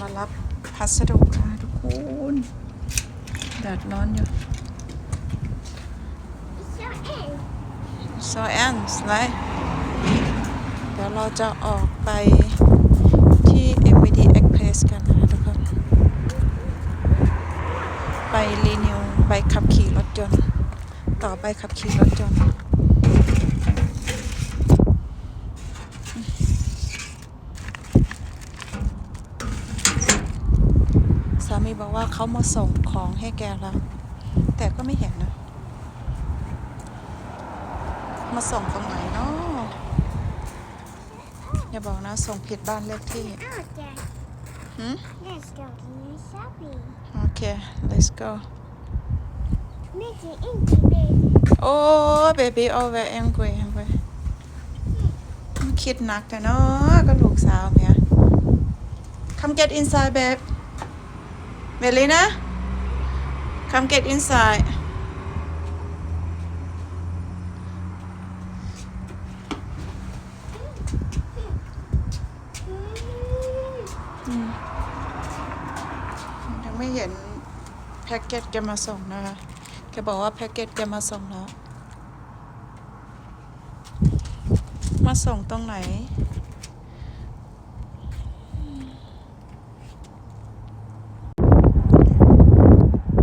มารับพัสดุค่ะทุกคนแดดร้อนอยู่ so ends ไรเดี๋ยวเราจะออกไปที่ MVD Express กันนะคะทุกคน ไปรีนิวใบขับขี่รถยนต์ ต่อใบขับขี่รถยนต์ สา มีบอกว่าเขามาส่งของให้แกแล้ว แต่ก็ไม่เห็นนะ มาส่งตรงไหนเนาะอย่าบอกนะ ส่งผิดบ้านเลขที่ Okay. หืม Let's go to the shopping. โอเค let's go Make it into bed. โอ้ baby over angry เว้ยมันคิดหนักแต่เนาะก็ลูกสาวเมีย come get inside babe เบลลี่นะ come get inside อืมยังไม่เห็นแพ็กเกจแกมาส่งนะคะแกบอกว่าแพ็กเกจแกมาส่งแล้ว มาส่งตรงไหน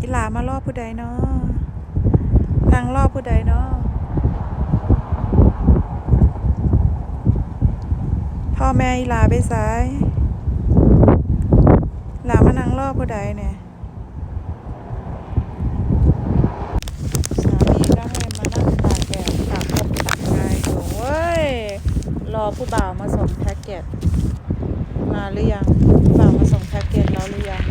อีหลามารอบผู้ใดเนาะนางรอบผู้ใดเนาะพ่อแม่อีลาไปสายลามานางรอบผู้ใดเนี่ยสามีก็ให้มานั่งตากแดดตากลมตากไงอยู่เว้ยรอผู้บ่าวมาส่งแพ็กเกจมาหรือยังผู้บ่าวมาส่งแพ็กเกจแล้วหรือยัง